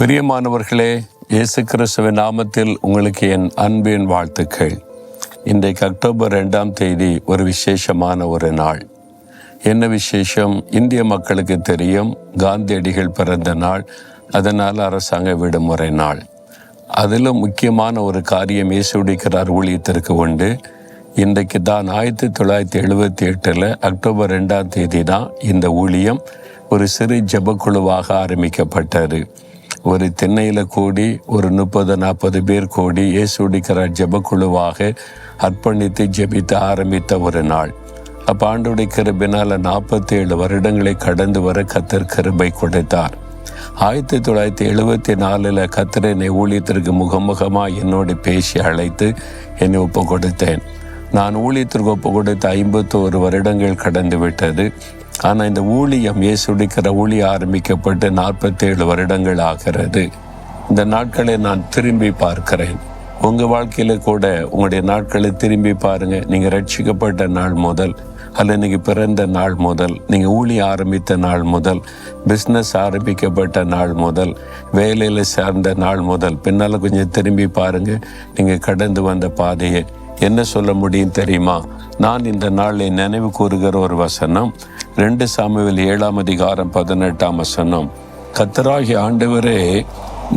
பிரியமானவர்களே இயேசு கிறிஸ்துவின் நாமத்தில் உங்களுக்கு என் அன்பின் வாழ்த்துக்கள். இன்றைக்கு அக்டோபர் ரெண்டாம் தேதி ஒரு விசேஷமான ஒரு நாள். என்ன விசேஷம்? இந்திய மக்களுக்கு தெரியும் காந்தியடிகள் பிறந்த நாள் அதனால் அரசாங்க விடுமுறை நாள். அதிலும் முக்கியமான ஒரு காரியம் இயேசுடிக்கிறார் ஊழியத்திற்கு உண்டு. இன்றைக்கு தான் ஆயிரத்தி தொள்ளாயிரத்தி எழுபத்தி எட்டில் அக்டோபர் ரெண்டாம் தேதி தான் இந்த ஊழியம் ஒரு சிறு ஜபக்குழுவாக ஆரம்பிக்கப்பட்டது. ஒரு திண்ணையில் கூடி ஒரு முப்பது நாற்பது பேர் கூடி இயேசுடிக்கிற ஜபக்குழுவாக அர்ப்பணித்து ஜெபித்து ஆரம்பித்த ஒரு நாள். அப்போ ஆண்டுடைய கிருபினால் நாற்பத்தி ஏழு வருடங்களை கடந்து வர கத்தர் கிருபை கொடுத்தார். ஆயிரத்தி தொள்ளாயிரத்தி எழுபத்தி நாலில் கத்தர் என்னை ஊழியத்திற்கு முகமுகமாக என்னோடு பேசி அழைத்து என்னை ஒப்பு கொடுத்தேன் நான் ஊழியத்திற்கு ஒப்பு கொடுத்த ஐம்பத்தோரு வருடங்கள் கடந்து விட்டது. ஆனால் இந்த ஊழியம் இயேசுடிக்கிற ஊழியம் ஆரம்பிக்கப்பட்டு நாற்பத்தேழு வருடங்கள் ஆகிறது. இந்த நாட்களை நான் திரும்பி பார்க்கிறேன். உங்கள் வாழ்க்கையில் கூட உங்களுடைய நாட்களை திரும்பி பாருங்கள் நீங்கள் ரட்சிக்கப்பட்ட நாள் முதல் அல்ல நீங்கள் பிறந்த நாள் முதல் நீங்கள் ஊழியம் ஆரம்பித்த நாள் முதல் பிஸ்னஸ் ஆரம்பிக்கப்பட்ட நாள் முதல் வேலையில் சேர்ந்த நாள் முதல் பின்னால் கொஞ்சம் திரும்பி பாருங்கள் நீங்கள் கடந்து வந்த பாதையை என்ன சொல்ல முடியும் தெரியுமா? நான் இந்த நாளை நினைவு கூறுகிற ஒரு வசனம் ரெண்டு சாமுவில் ஏழாம் அதிகாரம் பதினெட்டாம் வசனம். கத்தராகி ஆண்டவரே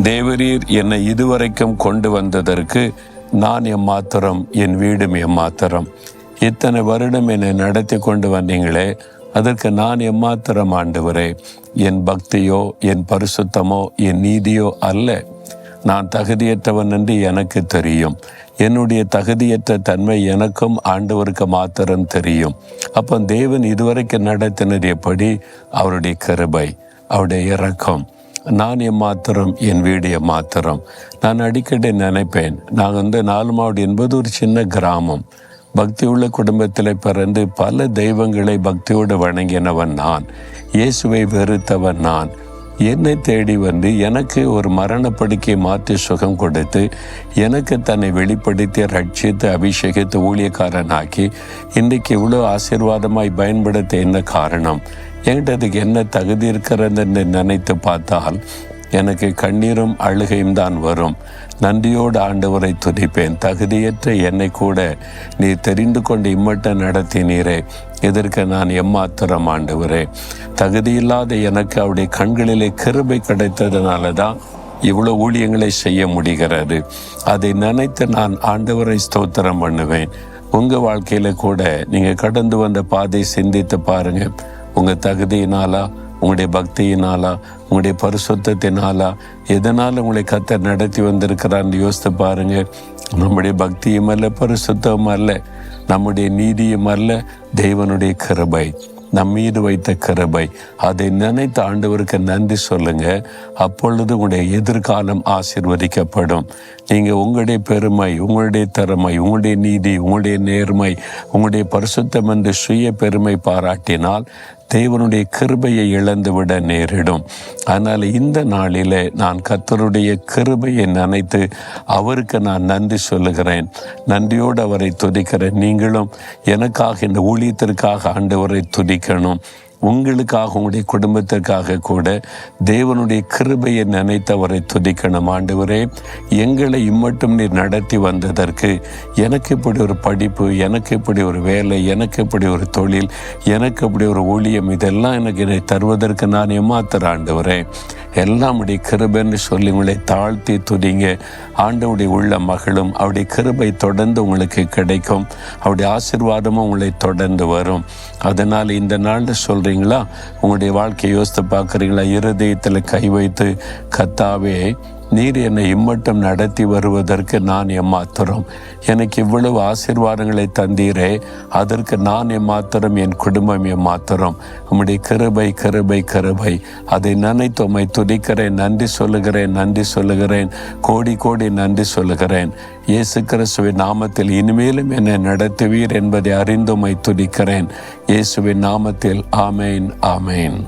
தேவரீர் என்னை இதுவரைக்கும் கொண்டு வந்ததற்கு நான் எம்மாத்திரம் என் வீடும் எம்மாத்திரம் இத்தனை வருடம் என்னை நடத்தி கொண்டு வந்தீங்களே அதற்கு நான் எம்மாத்திரம் ஆண்டவரே. என் பக்தியோ என் பரிசுத்தமோ என் நீதியோ அல்ல. நான் தகுதியற்றவன் என்று எனக்கு தெரியும். என்னுடைய தகுதியற்ற தன்மை எனக்கும் ஆண்டவருக்கு மாத்திரம் தெரியும். அப்போ தேவன் இதுவரைக்கும் நடத்தினது எப்படி அவருடைய கருபை அவருடைய இறக்கம் நான் எம்மாத்திரம் என் வீடு எம்மாத்திரம் நான் அடிக்கடி நினைப்பேன் நான் வந்து நாலுமாவடி என்பது ஒரு சின்ன கிராமம். பக்தியுள்ள குடும்பத்தில் பிறந்து பல தெய்வங்களை பக்தியோடு வணங்கினவன் நான் இயேசுவை வெறுத்தவன் நான். என்னை தேடி வந்து எனக்கு ஒரு மரணப்படுக்கை மாற்றி சுகம் கொடுத்து எனக்கு தன்னை வெளிப்படுத்தி ரட்சித்து அபிஷேகித்து ஊழியக்காரனாக்கி இன்றைக்கு இவ்வளோ ஆசீர்வாதமாய் பயன்படுத்த என்ன காரணம்? என்கிட்ட அதுக்கு என்ன தகுதி இருக்கிறதுன்னு நினைத்து பார்த்தால் எனக்கு கண்ணீரும் அழுகையும் தான் வரும். நன்றியோடு ஆண்டவரை துதிப்பேன். தகுதியற்ற என்னை கூட நீ தெரிந்து கொண்டு இம்மட்ட நடத்தினீரே. இதற்கு நான் எம்மாத்திரம் ஆண்டவரே? தகுதியில்லாத எனக்கு அவருடைய கண்களிலே கிருபை கிடைத்ததுனால தான் இவ்வளோ ஊழியங்களை செய்ய முடிகிறது. அதை நினைத்து நான் ஆண்டவரை ஸ்தோத்திரம் பண்ணுவேன். உங்கள் வாழ்க்கையில் கூட நீங்கள் கடந்து வந்த பாதை சிந்தித்து பாருங்கள் உங்கள் தகுதியினாலா உங்களுடைய பக்தியினாலா உங்களுடைய பரிசுத்தினாலா எதனால் உங்களை கத்தர் நடத்தி வந்திருக்கிறான்னு யோசித்து பாருங்க. நம்முடைய பக்தியும் அல்ல பரிசுத்தம் அல்ல நம்முடைய நீதியும் அல்ல தெய்வனுடைய கிருபை நம் மீது வைத்த கிருபை. அதை நினைத்த ஆண்டவருக்கு நன்றி சொல்லுங்க. அப்பொழுது உங்களுடைய எதிர்காலம் ஆசிர்வதிக்கப்படும். நீங்க உங்களுடைய பெருமை உங்களுடைய திறமை உங்களுடைய நீதி உங்களுடைய நேர்மை உங்களுடைய பரிசுத்தம் என்று சுய பெருமை பாராட்டினால் தேவனுடைய கிருபையை இழந்துவிட நேரிடும். அதனால் இந்த நாளிலே நான் கத்தருடைய கிருபையை நினைத்து அவருக்கு நான் நன்றி சொல்லுகிறேன். நன்றியோடு அவரை துதிக்கிறேன். நீங்களும் எனக்காக இந்த ஊழியத்திற்காக ஆண்டவரை துதிக்கணும். உங்களுக்காக உங்களுடைய குடும்பத்திற்காக கூட தேவனுடைய கிருபையை நினைத்தவரை துதிக்கணும். ஆண்டவரே எங்களை இம்மட்டும் நீர் நடத்தி வந்ததற்கு எனக்கு இப்படி ஒரு படிப்பு எனக்கு இப்படி ஒரு வேலை எனக்கு இப்படி ஒரு தொழில் எனக்கு இப்படி ஒரு ஊழியம் இதெல்லாம் எனக்கு இதை தருவதற்கு நான் ஏமாத்துற ஆண்டவரே. எல்லாம் உடைய கிருபைன்னு சொல்லி உங்களை தாழ்த்தி துதிங்க. ஆண்டவுடைய உள்ள மகளும் அவருடைய கிருபை தொடர்ந்து உங்களுக்கு கிடைக்கும். அவருடைய ஆசிர்வாதமும் உங்களை தொடர்ந்து வரும். அதனால் இந்த நாளில் சொல்கிறீங்களா உங்களுடைய வாழ்க்கையை யோசித்து பார்க்குறீங்களா? இருதயத்தில் கை வைத்து கத்தாவே நீர் என்னை இம்மட்டும் நடத்தி வருவதற்கு நான் எம்மாத்திரம் எனக்கு இவ்வளவு ஆசீர்வாதங்களை தந்தீரே அதற்கு நான் எம்மாத்திரம் என் குடும்பம் எம்மாத்திரம் உம்முடைய கிருபை கிருபை கிருபை. அதை நினைத்து உம்மை துதிக்கிறேன் நன்றி சொல்லுகிறேன் நன்றி சொல்லுகிறேன். கோடி கோடி நன்றி சொல்லுகிறேன். இயேசு கிறிஸ்துவின் நாமத்தில் இனிமேலும் என்னை நடத்துவீர் என்பதை அறிந்துமை துதிக்கிறேன். இயேசுவின் நாமத்தில் ஆமேன் ஆமேன்.